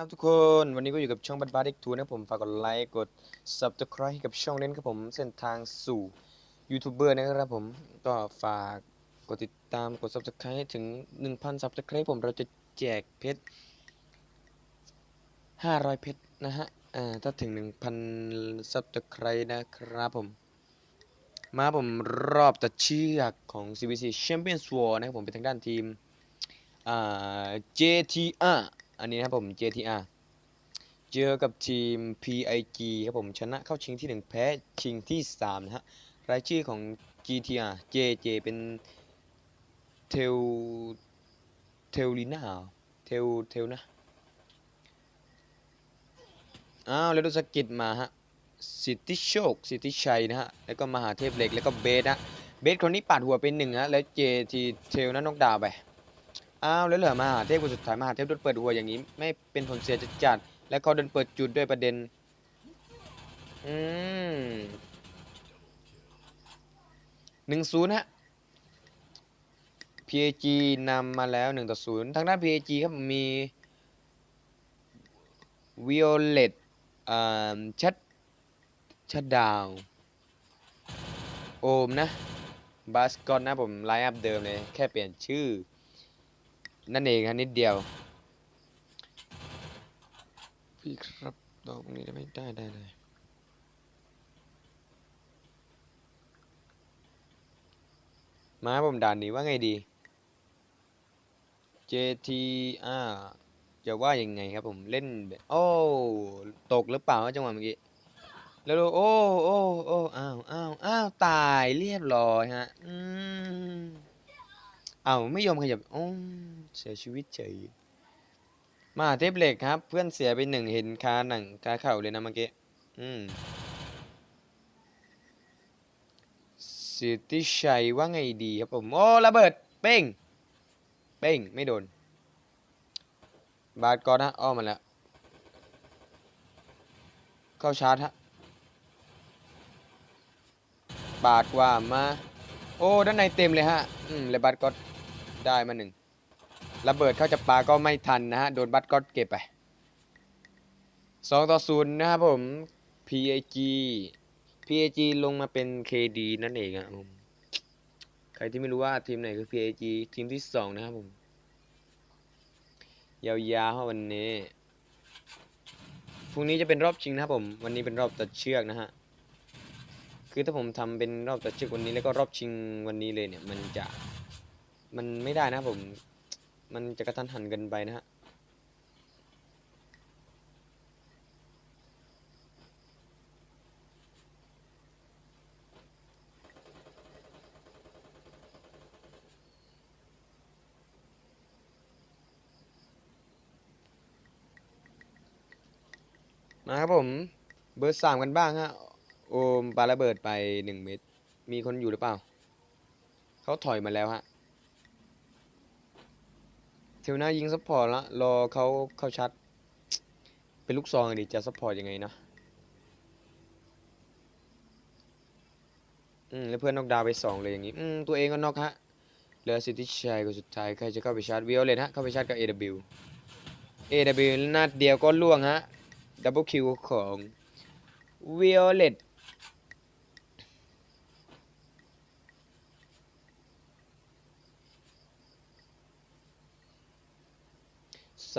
ครับทุกคนวันนี้ก็อยู่กับช่องบัตบาร์เด็กทูนะครับผมฝากกดไลค์กด subscribe ให้กับช่องเล่นครับผมเส้นทางสู่ยูทูบเบอร์นะครับผมก็ฝากกดติดตามกด subscribe ให้ถึง 1,000 subscribe ผมเราจะแจกเพชร500 เพชรนะฮะอ่าถ้าถึง 1,000 subscribe นะครับผม มาผมรอบตัดเชือกของ CBC Champions War นะครับผมเป็นทางด้านทีมอ่า JTR อันนี้นะครับผม JTR เจอกับทีม PIG ครับผมชนะเข้าชิงที่ 1 แพ้ชิงที่3นะฮะรายชื่อของ GTR JJ เป็นเทลเทลลีน่าเทลเทลนะอ้าวแล้วดูสกิดมาฮะสิทธิโชค สิทธิชัยนะฮะ แล้วก็มหาเทพเหล็ก แล้วก็เบสนะ เบสคนนี้ปาดหัวเป็นหนึ่งฮะ แล้วเจทีเทลนั้นนกดาวไป อ้าวแล้วเหลือมหาเทพคนสุดท้ายมหาเทพโดนเปิดหัวอย่างนี้ ไม่เป็นผลเสียจัดจัดแล้วเขาโดนเปิดจุดด้วยประเด็น อืมหนึ่งศูนย์ฮะ PAG นำมาแล้ว1ต่อ0ทางด้าน PAG ครับมี Violet ชัดชัดดาว โอมนะ บาสกอนนะผม ไลน์อัพเดิมเลย แค่เปลี่ยนชื่อ นั่นเองครับนิดเดียว พี่ครับตอบตรงนี้ได้ไหมได้ได้ได้มาครับผมด่านนี้ว่าไงดี JTR จะว่ายังไงครับผมเล่นแบบโอ้ตกหรือเปล่าจังหวะเมื่อกี้แล้วดูโอ้โอ้โอ้อ้าวอ้าวอ้าวตายเรียบร้อยฮะอืมอ้าวไม่ยอมขยับโอ้ เสียชีวิตเฉยมาเทพเหล็กครับ เพื่อนเสียไปหนึ่งเห็นคาหนังคาเข่าเลยนะเมื่อกี้อืมสิทธิชัยว่าไงดีครับผมโอ้ระเบิดเป้งเป้งไม่โดน บาดก่อนฮะอ้อมมาแล้วเข้าชาร์จฮะบาดกว่ามา โอ้ด้านในเต็มเลยฮะ อืมเลยบาดก็ได้มาหนึ่ง ระเบิดเข้าจะปาก็ไม่ทันนะฮะ โดนบัตก็เก็บไปสองต่อศูนย์นะครับผม PAG PAG ลงมาเป็น KD นั่นเองอะผม ใครที่ไม่รู้ว่าทีมไหนคือ PAG ทีมที่สองนะครับผม ยาวๆวันนี้ พรุ่งนี้จะเป็นรอบชิงนะครับผม วันนี้เป็นรอบตัดเชือกนะฮะ คือถ้าผมทำเป็นรอบตัดเชือกวันนี้แล้วก็รอบชิงวันนี้เลยเนี่ย มันจะ มันไม่ได้นะผม มันจะกระทันหันเกันไปนะฮะมาครับผม เบอร์สามกันบ้างฮะ โอมปาระเบิดไปหนึ่งเม็ดมีคนอยู่หรือเปล่า เขาถอยมาแล้วฮะ ทวหน้ายิงซัพพอร์ตละรอเขาเข้าชัด เป็นลูกซองดิจะซัพพอร์ตยังไงนะอืมแล้วเพื่อนนอกดาวไปสองเลยอย่างนี้ อืม ตัวเองก็นอกฮะเหลือสิทธิชัยคนสุดท้าย ใครจะเข้าไปชาร์จวิโอเลตฮะ เข้าไปชาร์จกับ AW AW นัดเดียวก็ล่วงฮะ ดับเบิลคิวของวิโอเลต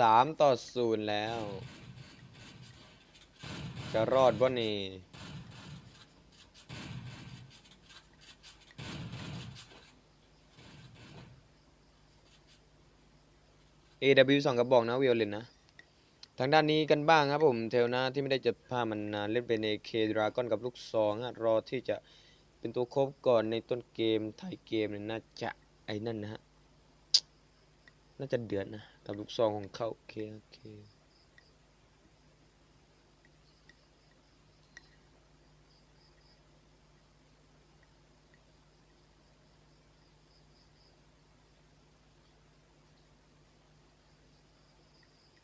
สามต่อศูนย์แล้ว จะรอดบ่นี่เอวสองกระบอกนะวิโอเลนนะ ทางด้านนี้กันบ้างครับผมเทลนะที่ไม่ได้จะพามันนานเล่นเป็นในเคดราก้อนกับลูกซองฮะรอที่จะเป็นตัวครบก่อนในต้นเกมท้ายเกมเนี่ยน่าจะไอ้นั่นนะฮะ น่าจะเดือดนะ กับลูกซองของเขาโอเคโอเค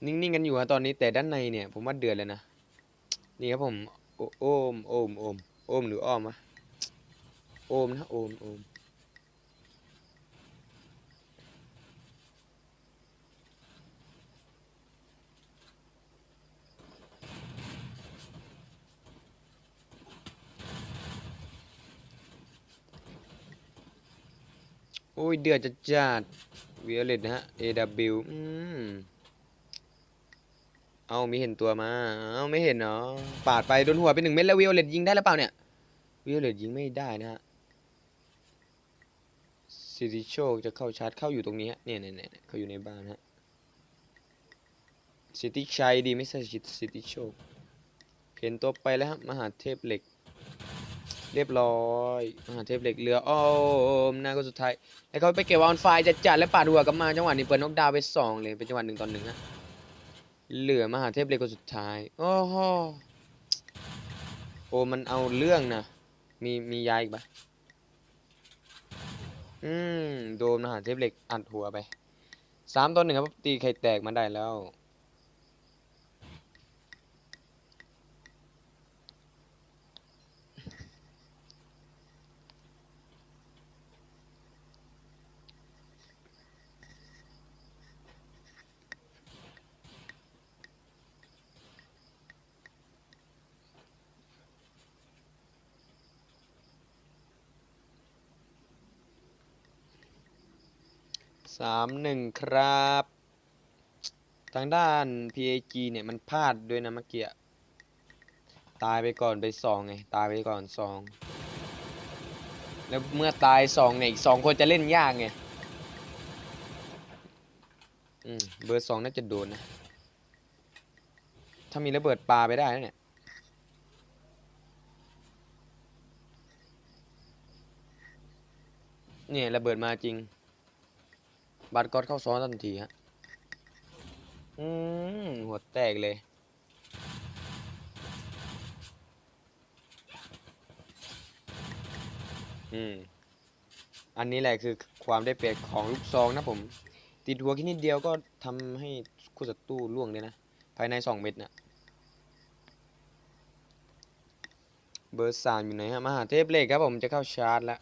นิ่งๆกันอยู่ฮะตอนนี้แต่ด้านในเนี่ย ผมว่าเดือดเลยนะ นี่ครับผมโอโอมโอมโอมโอมหรืออ้อมวะโอมนะโอมโอม โอ้ย เดือดจัดจัดวิโอเลตนะฮะ AW อืมเอามีเห็นตัวมา เอาไม่เห็นเนาะปาดไปโดนหัวไปหนึ่งเม็ดแล้ววิโอเลตยิงได้หรือเปล่าเนี่ยวิโอเลตยิงไม่ได้นะฮะสิริโชจะเข้าชาร์จเข้าอยู่ตรงนี้ฮะเนี่ยเนี่ยเนี่ยเขาอยู่ในบ้านฮะสิทธิชัยดีไม่ใช่สิทธิโชคเห็นตัวไปแล้วฮะมหาเทพเหล็ก เรียบร้อยมหาเทพเหล็กเรืออ้อมหน้าก็สุดท้ายแล้วเขาไปเก็บออนไฟจะจัดและปาดหัวกลับมาจังหวะนี้เปิดนกดาวไปสองเลยเป็นจังหวะหนึ่งต่อหนึ่งฮะเหลือมหาเทพเหล็กคนสุดท้ายโอ้โหโอ้มันเอาเรื่องนะมีมียาอีกปะอืมโดนมหาเทพเหล็กอัดหัวไปสามต่อหนึ่งครับตีไข่แตกมาได้แล้ว สามหนึ่งครับ ทางด้าน PAG เนี่ยมันพลาดด้วยนะเมื่อกี้ตายไปก่อนไปสองไง ตายไปก่อนสอง แล้วเมื่อตายสองเนี่ยอีกสองคนจะเล่นยากไง อืม เบอร์สองน่าจะโดนนะ ถ้ามีระเบิดปลาไปได้นะเนี่ยเนี่ยระเบิดมาจริง บัตรกอดเข้าซ้อนทันทีฮะ อืม หัวแตกเลย อืม อันนี้แหละคือความได้เปรียบของลูกซองนะผม ติดหัวแค่นิดเดียวก็ทำให้คู่ศัตรูล่วงเลยนะ ภายในสองเม็ดนะเบอร์สามอยู่ไหนฮะ มหาเทพเล็กครับผมจะเข้าชาร์จแล้ว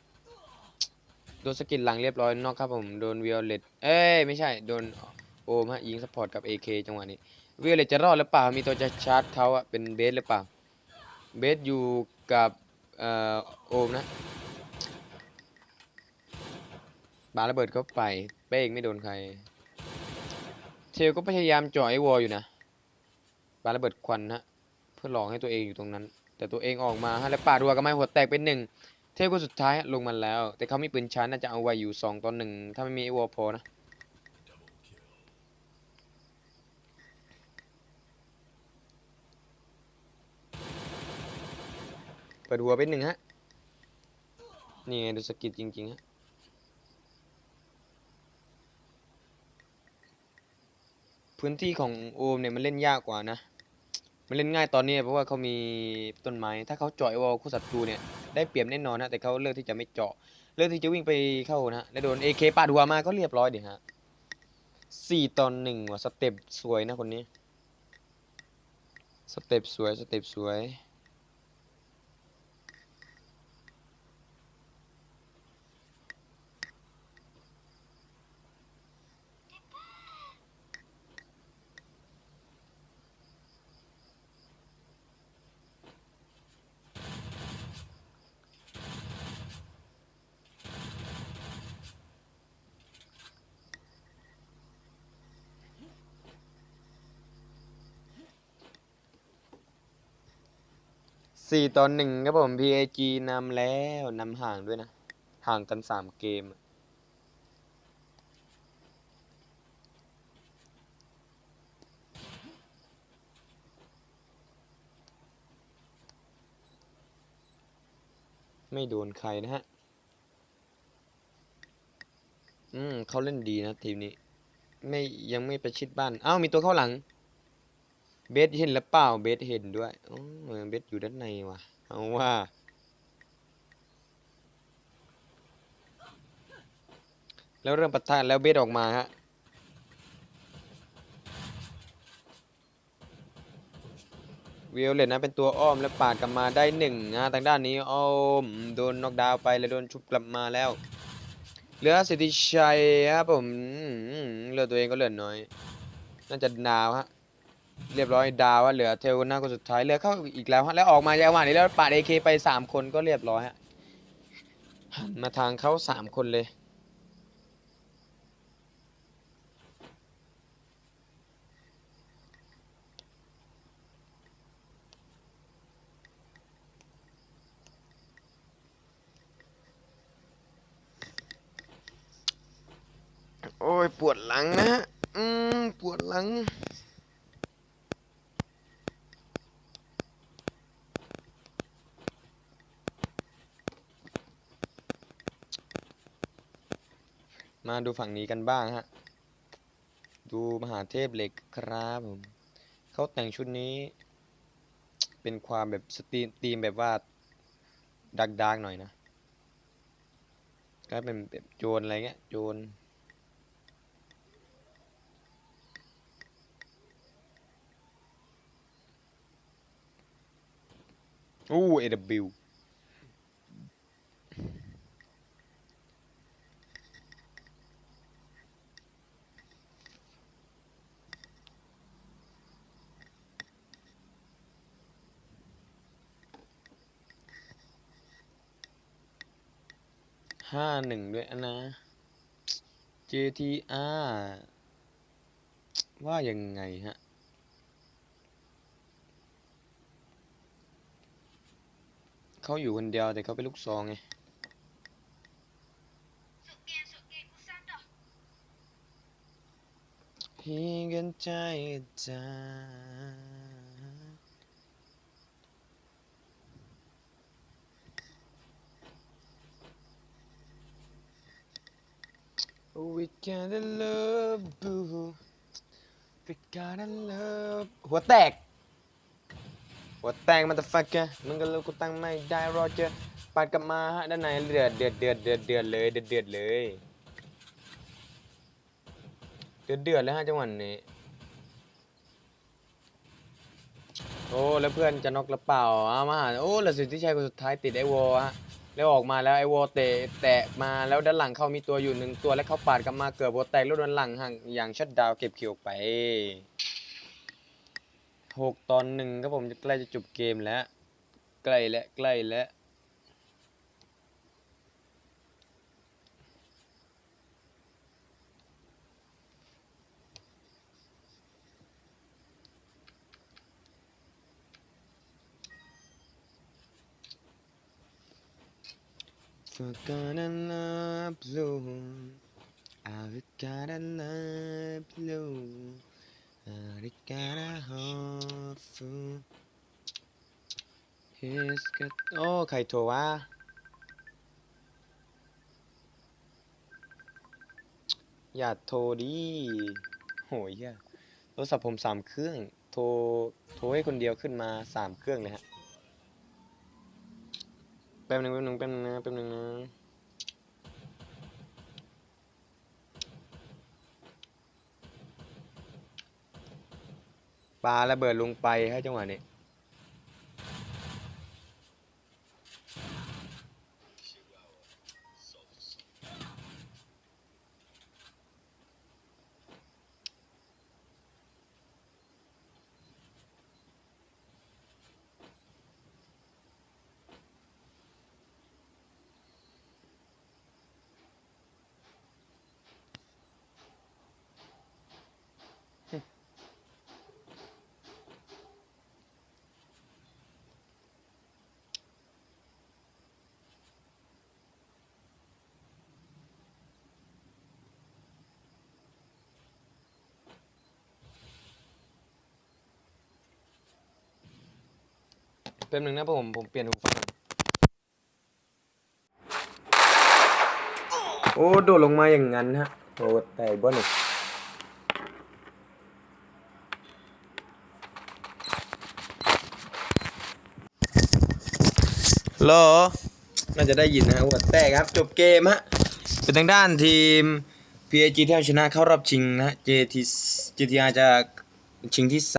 โดนสกิลหลังเรียบร้อยนอกครับผมโดนวิโอเลตเอ้ยไม่ใช่โดนโอมฮะยิงสปอร์ตกับ AK จังหวะนี้วิโอเลตจะรอดหรือเปล่ามีตัวจะชาร์จเขาอะเป็นเบสหรือเปล่าเบสอยู่กับเอ่อโอมนะบาระเบิดเข้าไปเป้งไม่โดนใคร เทลก็พยายามจ่อไอวอลอยู่นะบาระเบิดควันฮะเพื่อหลอกให้ตัวเองอยู่ตรงนั้น แต่ตัวเองออกมาฮะแล้วปาดรัวกับไม้หัวแตกเป็นหนึ่ง เทพคนสุดท้ายลงมาแล้ว แต่เขามีปืนชาร์จน่าจะเอาไว้อยู่สองต่อหนึ่งถ้าไม่มีไอวอลพอนะเปิดหัวไปหนึ่งฮะ นี่ไงดูสกิลจริง ๆ ฮะพื้นที่ของโอมเนี่ยมันเล่นยากกว่านะ มันเล่นง่ายตอนนี้เพราะว่าเขามีต้นไม้ ถ้าเขาเจาะไอวอลคู่ศัตรูเนี่ยได้เปรียบแน่นอนนะแต่เขาเลือกที่จะไม่เจาะ เลือกที่จะวิ่งไปเข้านะแล้วโดนเอเคปาดหัวมาก็เรียบร้อยเดี๋ยวฮะสี่ตอนหนึ่งว่ะสเต็ปสวยนะคนนี้ สเต็ปสวยสเต็ปสวย สี่ตอนหนึ่งครับผม PAG นำแล้วนำห่างด้วยนะ ห่างกันสามเกม ไม่โดนใครนะฮะ อืมเขาเล่นดีนะทีมนี้ ไม่ยังไม่ประชิดบ้าน อ้าว มีตัวเข้าหลัง เบสเห็นหรือเปล่าเบสเห็นด้วยโอ้เอเบสอยู่ด้านในว่ะ เอาว่า แล้วเริ่มปะทะแล้วเบสออกมาฮะวิโอเลตนะเป็นตัวอ้อมและปาดกลับมาได้หนึ่งนะทางด้านนี้อ้อมโดนน็อกดาวไปแล้วโดนชุบกลับมาแล้ว เหลือสิทธิชัยครับผมอืมเหลือตัวเองก็เหลือน้อย น่าจะดาวฮะ เรียบร้อยดาวว่าเหลือเทลน่าคนสุดท้ายเหลือเข้าอีกแล้วฮะแล้วออกมาจากหวะนี้แล้วปาดเอเคไปสามคนก็เรียบร้อยฮะหันมาทางเขาสามคนเลยโอ้ยปวดหลังนะฮะ อืม ปวดหลัง มาดูฝั่งนี้กันบ้างฮะ ดูมหาเทพเหล็กครับผมเขาแต่งชุดนี้ เป็นความแบบสตรีมธีมแบบว่าดักดักๆหน่อยนะก็เป็นแบบโจรอะไรเงี้ยโจรอู้ AW ห้าหนึ่งด้วยนะ GTR ว่ายังไงฮะ เขาอยู่คนเดียวแต่เขาเป็นลูกซองไงเพียงกันใจจ้า วิกา a love boo วิกา a love หัวแตก หัวแตกมันจะฟักกะมึงก็เลยกูตั้งไม่ได้รอเจอปัดกลับมาฮะด้านในเดือดเดือดเดือดเดือดเดือดเลยเดือดเดือดเลยเดือดเดือดเลยฮะจังหวะนี้โอ้แล้วเพื่อนจะน็อกหรือเปล่าเอามาหาโอ้แล้วสิทธิชัยคนสุดท้ายติดไอวอฮะ แล้วออกมาแล้วไอวอลเตะแตะมาแล้วด้านหลังเขามีตัวอยู่หนึ่งตัวแล้วเขาปาดกลับมาเกือบวอแตกแล้วด้านหลังห่างอย่างชัดดาวเก็บคิวไปหกตอนหนึ่งครับผมจะใกล้จะจบเกมแล้ว ใกล้แล้วใกล้แล้ว Forgot I love blue. I got a love blue. I got a heart full. He's got โอ้ใครโทรวะอย่าโทรดิโหยเหี้ยโทรศัพท์ผมสามเครื่อง โทร โทรให้คนเดียวขึ้นมาสามเครื่องเลยฮะ แป๊บหนึงแป๊บหนึงแป๊บหนึงนะแป๊บหนึงนะปลาระเบิดลงไปให้จังหวะนี้ ป๊บหนึงนะผมผมเปลี่ยนหูฟังก่อนโอ้โดดลงมาอย่างนั้นฮะโอ้แต่บ้านโลน่าจะได้ยินนะฮะหัวแตกครับจบเกมฮะเป็นทางด้านทีม PSG ที่เอาชนะเข้ารอบชิงนะฮะ JT GTR จะชิงที่